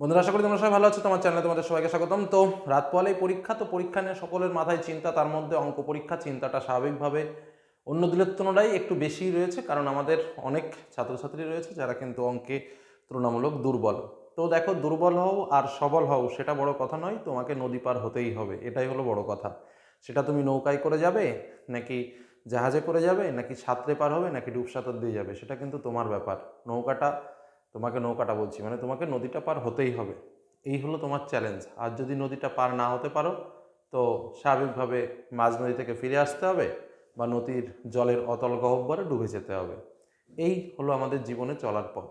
বন্ধুরা, আশা করি তোমরা সবাই ভালো আছো। তোমার চ্যানেলে তোমাদের সবাইকে স্বাগতম। তো রাত পোয়ালেই পরীক্ষা, তো পরীক্ষা নিয়ে সকলের মাথায় চিন্তা, তার মধ্যে অঙ্ক পরীক্ষা চিন্তাটা স্বাভাবিকভাবে অন্য দিনের তুলনায় একটু বেশি রয়েছে, কারণ আমাদের অনেক ছাত্রছাত্রী রয়েছে যারা কিন্তু অঙ্কে তুলনামূলক দুর্বল। তো দেখো, দুর্বল হও আর সবল হও, সেটা বড় কথা নয়, তোমাকে নদী পার হতেই হবে, এটাই হলো বড় কথা। সেটা তুমি নৌকায় করে যাবে, নাকি জাহাজে করে যাবে, নাকি সাঁতরে পার হবে, নাকি ডুবসাঁতর দিয়ে যাবে, সেটা কিন্তু তোমার ব্যাপার। নৌকাটা তোমাকে নৌকাটা বলছি মানে তোমাকে নদীটা পার হতেই হবে। এই হলো তোমার চ্যালেঞ্জ আর যদি নদীটা পার না হতে পারো, তো স্বাভাবিকভাবে মাঝ নদী থেকে ফিরে আসতে হবে বা নদীর জলের অতল গহ্বরে ডুবে যেতে হবে। এই হলো আমাদের জীবনে চলার পথ।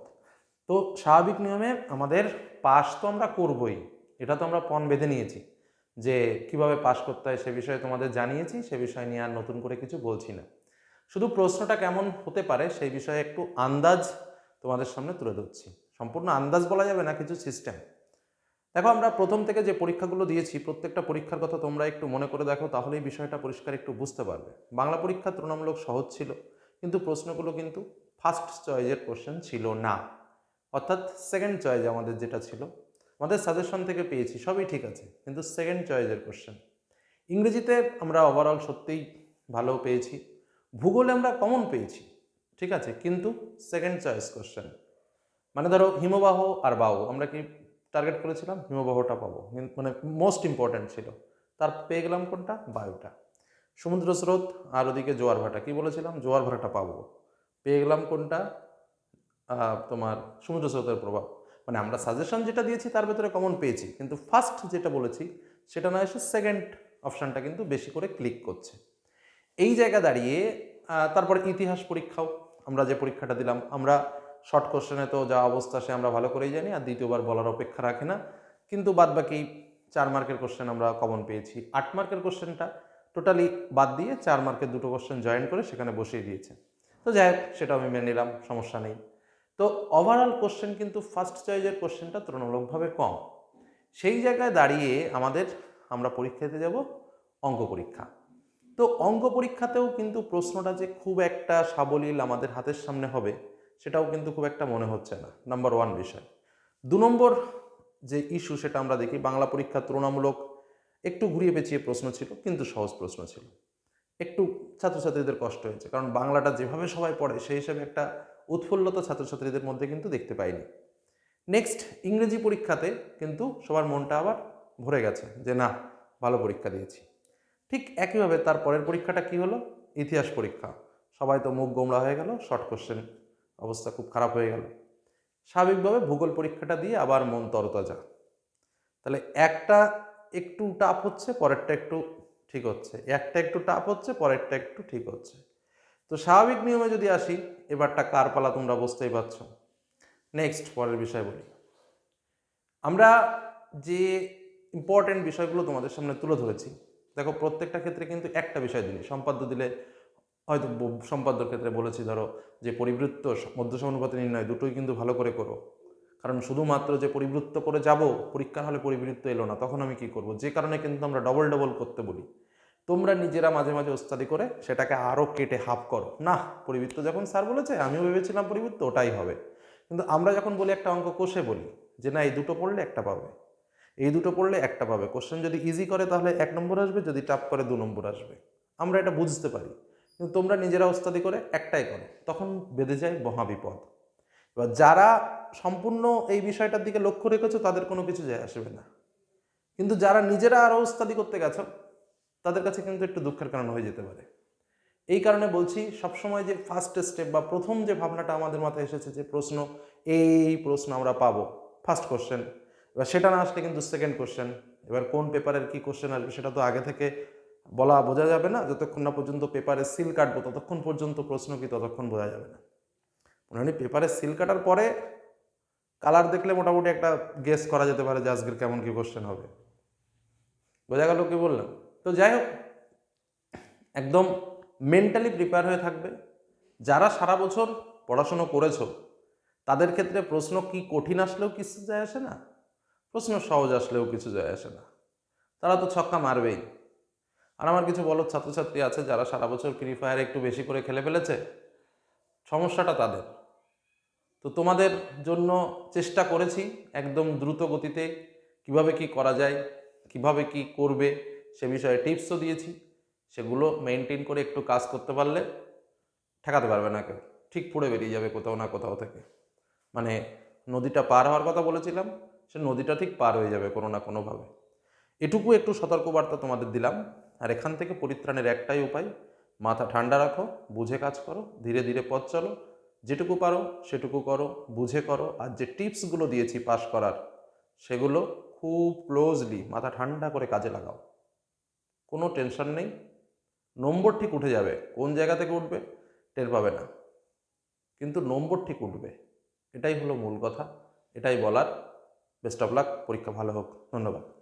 তো স্বাভাবিক নিয়মে আমাদের পাস তো আমরা করবই, এটা তো আমরা পণ বেঁধে নিয়েছি যে কীভাবে পাস করতে হয় সে বিষয়ে তোমাদের জানিয়েছি, সে বিষয় নিয়ে আর নতুন করে কিছু বলছি না। শুধু প্রশ্নটা কেমন হতে পারে সেই বিষয়ে একটু আন্দাজ তোমাদের সামনে তুলে ধরছি। সম্পূর্ণ আন্দাজ বলা যাবে না, কিছু সিস্টেম দেখো, আমরা প্রথম থেকে যে পরীক্ষাগুলো দিয়েছি, প্রত্যেকটা পরীক্ষার কথা তোমরা একটু মনে করে দেখো, তাহলেই বিষয়টা পরিষ্কার একটু বুঝতে পারবে। বাংলা পরীক্ষা তুলনামূলক সহজ ছিল, কিন্তু প্রশ্নগুলো কিন্তু ফার্স্ট চয়েজের কোশ্চেন ছিল না। অর্থাৎ সেকেন্ড চয়েজ আমাদের যেটা ছিল, আমাদের সাজেশন থেকে পেয়েছি, সবই ঠিক আছে, কিন্তু সেকেন্ড চয়েজের কোশ্চেন ইংরেজিতে আমরা ওভারঅল সত্যিই ভালো পেয়েছি, ভূগোলে আমরা কমন পেয়েছি। ঠিক আছে, কিন্তু সেকেন্ড চয়েস কোশ্চেন মানে ধরো হিমবাহ আর বাহু, আমরা কি টার্গেট করেছিলাম? হিমবাহটা পাবো। মানে মোস্ট ইম্পর্ট্যান্ট ছিল। তার পেয়ে গেলাম কোনটা? বায়ুটা। সমুদ্র স্রোত আর ওদিকে জোয়ার ভাটা। কি বলেছিলাম? জোয়ার ভাটাটা পাবো। পেয়ে গেলাম কোনটা? তোমার সমুদ্র স্রোতের প্রভাব। মানে আমরা সাজেশন যেটা দিয়েছি তার ভেতরে কমন পেয়েছি। কিন্তু ফার্স্ট যেটা বলেছি, সেটা না এসে সেকেন্ড অপশানটা কিন্তু বেশি করে ক্লিক করছে। এই জায়গা দাঁড়িয়ে তারপরে ইতিহাস পরীক্ষাও। আমরা যে পরীক্ষাটা দিলাম, আমরা শর্ট কোশ্চেনে তো যা অবস্থা সে আমরা ভালো করেই জানি, আর দ্বিতীয়বার বলার অপেক্ষা রাখে না। কিন্তু বাদ বাকি চার মার্কের কোশ্চেন আমরা কমন পেয়েছি। আট মার্কের কোশ্চেনটা টোটালি বাদ দিয়ে চার মার্কের দুটো কোশ্চেন জয়েন করে সেখানে বসিয়ে দিয়েছে। তো যাই হোক সেটা আমি মেনে নিলাম, সমস্যা নেই। তো ওভারঅল কোশ্চেন কিন্তু ফার্স্ট চয়েজের কোশ্চেনটা তুলনামূলকভাবে কম। সেই জায়গায় দাঁড়িয়ে আমাদের আমরা পরীক্ষা দিতে যাব অঙ্ক পরীক্ষা। তো অঙ্ক পরীক্ষাতেও কিন্তু প্রশ্নটা যে খুব একটা সাবলীল আমাদের হাতের সামনে হবে, সেটাও কিন্তু খুব একটা মনে হচ্ছে না। নাম্বার ওয়ান বিষয়। দু নম্বর যে ইস্যু সেটা আমরা দেখি, বাংলা পরীক্ষা তুলনামূলক একটু ঘুরিয়ে পেঁচিয়ে প্রশ্ন ছিল, কিন্তু সহজ প্রশ্ন ছিল। একটু ছাত্রছাত্রীদের কষ্ট হয়েছে, কারণ বাংলাটা যেভাবে সবাই পড়ে, সেই হিসাবে একটা উৎফুল্লতা ছাত্রছাত্রীদের মধ্যে কিন্তু দেখতে পাইনি। নেক্সট ইংরেজি পরীক্ষাতে কিন্তু সবার মনটা আবার ভরে গেছে যে, না, ভালো পরীক্ষা দিয়েছি। ঠিক একইভাবে তার পরের পরীক্ষাটা কি হলো? ইতিহাস পরীক্ষা। সবাই তো মুখ গোমড়া হয়ে গেল, শর্ট কোশ্চেন অবস্থা খুব খারাপ হয়ে গেল। স্বাভাবিকভাবে ভূগোল পরীক্ষাটা দিয়ে আবার মন তরতাজা। তাহলে একটা একটু টাফ হচ্ছে, পরেরটা একটু ঠিক হচ্ছে। একটা একটু টাফ হচ্ছে, পরেরটা একটু ঠিক হচ্ছে। তো স্বাভাবিক নিয়মে যদি আসি, এবারটা কার পালা তোমরা বুঝতেই পারছ। নেক্সট পরের বিষয় বলি। আমরা যে ইম্পর্টেন্ট বিষয়গুলো তোমাদের সামনে তুলে ধরেছি দেখো, প্রত্যেকটা ক্ষেত্রে কিন্তু একটা বিষয় দিলি, সম্পাদ্য দিলে, হয়তো সম্পাদ্যর ক্ষেত্রে বলেছি, ধরো যে পরিবৃত্ত মধ্যসম অনুপাতে নির্ণয় দুটোই কিন্তু ভালো করে করো। কারণ শুধুমাত্র যে পরিবৃত্ত করে যাব, পরীক্ষার হলে পরিবৃত্ত এলো না, তখন আমি কি করব? যে কারণে কিন্তু আমরা ডবল ডবল করতে বলি। তোমরা নিজেরা মাঝে মাঝে ওস্তাদি করে সেটাকে আরও কেটে হাফ করো। না, পরিবৃত্ত যখন স্যার বলেছে, আমিও ভেবেছিলাম পরিবৃত্ত ওটাই হবে। কিন্তু আমরা যখন বলি একটা অঙ্ক কষে বলি, যে না, এই দুটো পড়লে একটা পাবে। এই দুটো পড়লে একটা পাবে। কোশ্চেন যদি ইজি করে, তাহলে এক নম্বর আসবে, যদি টাফ করে, দু নম্বর আসবে। আমরা এটা বুঝতে পারি। কিন্তু তোমরা নিজেরা ওস্তাদি করে একটাই করো। তখন বেঁধে যায় মহাবিপদ। এবার যারা সম্পূর্ণ এই বিষয়টার দিকে লক্ষ্য রেখেছো, তাদের কোনো কিছু যায় আসবে না। কিন্তু যারা নিজেরা আরও ওস্তাদি করতে গেছো, তাদের কাছে কিন্তু একটু দুঃখের কারণ হয়ে যেতে পারে। এই কারণে বলছি, সবসময় যে ফার্স্ট স্টেপ বা প্রথম যে ভাবনাটা আমাদের মাথায় এসেছে যে প্রশ্ন, এই প্রশ্ন আমরা পাবো। ফার্স্ট কোশ্চেন এবার সেটা না আসলে কিন্তু সেকেন্ড কোশ্চেন এবার কোন পেপারের কি কোশ্চেন আসবে সেটা তো আগে থেকে বলা বোঝা যাবে না। যতক্ষণ না পর্যন্ত পেপারে সিল কাটবো, ততক্ষণ পর্যন্ত প্রশ্ন কি, ততক্ষণ বোঝা যাবে না। মানে পেপারে সিল কাটার পরে কালার দেখলে মোটামুটি একটা গেস করা যেতে পারে যে আজকের কেমন কি কোশ্চেন হবে। বোঝা গেল কি বললাম? তো যাই হোক, একদম মেন্টালি প্রিপেয়ার হয়ে থাকবে। যারা সারা বছর পড়াশুনো করেছ, তাদের ক্ষেত্রে প্রশ্ন কি কঠিন আসলেও কিছু যায় আসে না। প্রশ্ন সহজ আসলেও কিছু যায় আসে না। তারা তো ছক্কা মারবেই। আর আমার কিছু বলো ছাত্রছাত্রী আছে যারা সারা বছর ফ্রি ফায়ার একটু বেশি করে খেলে ফেলেছে। সমস্যাটা তাদের। তো তোমাদের জন্য চেষ্টা করেছি একদম দ্রুত গতিতে কীভাবে কি করা যায়, কীভাবে কি করবে সে বিষয়ে টিপসও দিয়েছি। সেগুলো মেনটেন করে একটু কাজ করতে পারলে ঠেকাতে পারবে না কেউ। ঠিক পড়ে বেরিয়ে যাবে কোথাও না কোথাও থেকে। মানে নদীটা পার হওয়ার কথা বলেছিলাম। সে নদীটা ঠিক পার হয়ে যাবে কোনো না কোনোভাবে। এটুকু একটু সতর্কবার্তা তোমাদের দিলাম। আর এখান থেকে পরিত্রাণের একটাই উপায়, মাথা ঠান্ডা রাখো, বুঝে কাজ করো, ধীরে ধীরে পথ চলো। যেটুকু পারো, সেটুকু করো, বুঝে করো। আর যে টিপসগুলো দিয়েছি পাস করার, সেগুলো খুব ক্লোজলি মাথা ঠান্ডা করে কাজে লাগাও। কোনো টেনশন নেই। নম্বর ঠিক উঠে যাবে। কোন জায়গা থেকে উঠবে, টের পাবে না। কিন্তু নম্বর ঠিক উঠবে। এটাই হলো মূল কথা। এটাই বলার বেস্ট অফ লাক পরীক্ষা ভালো হোক ধন্যবাদ।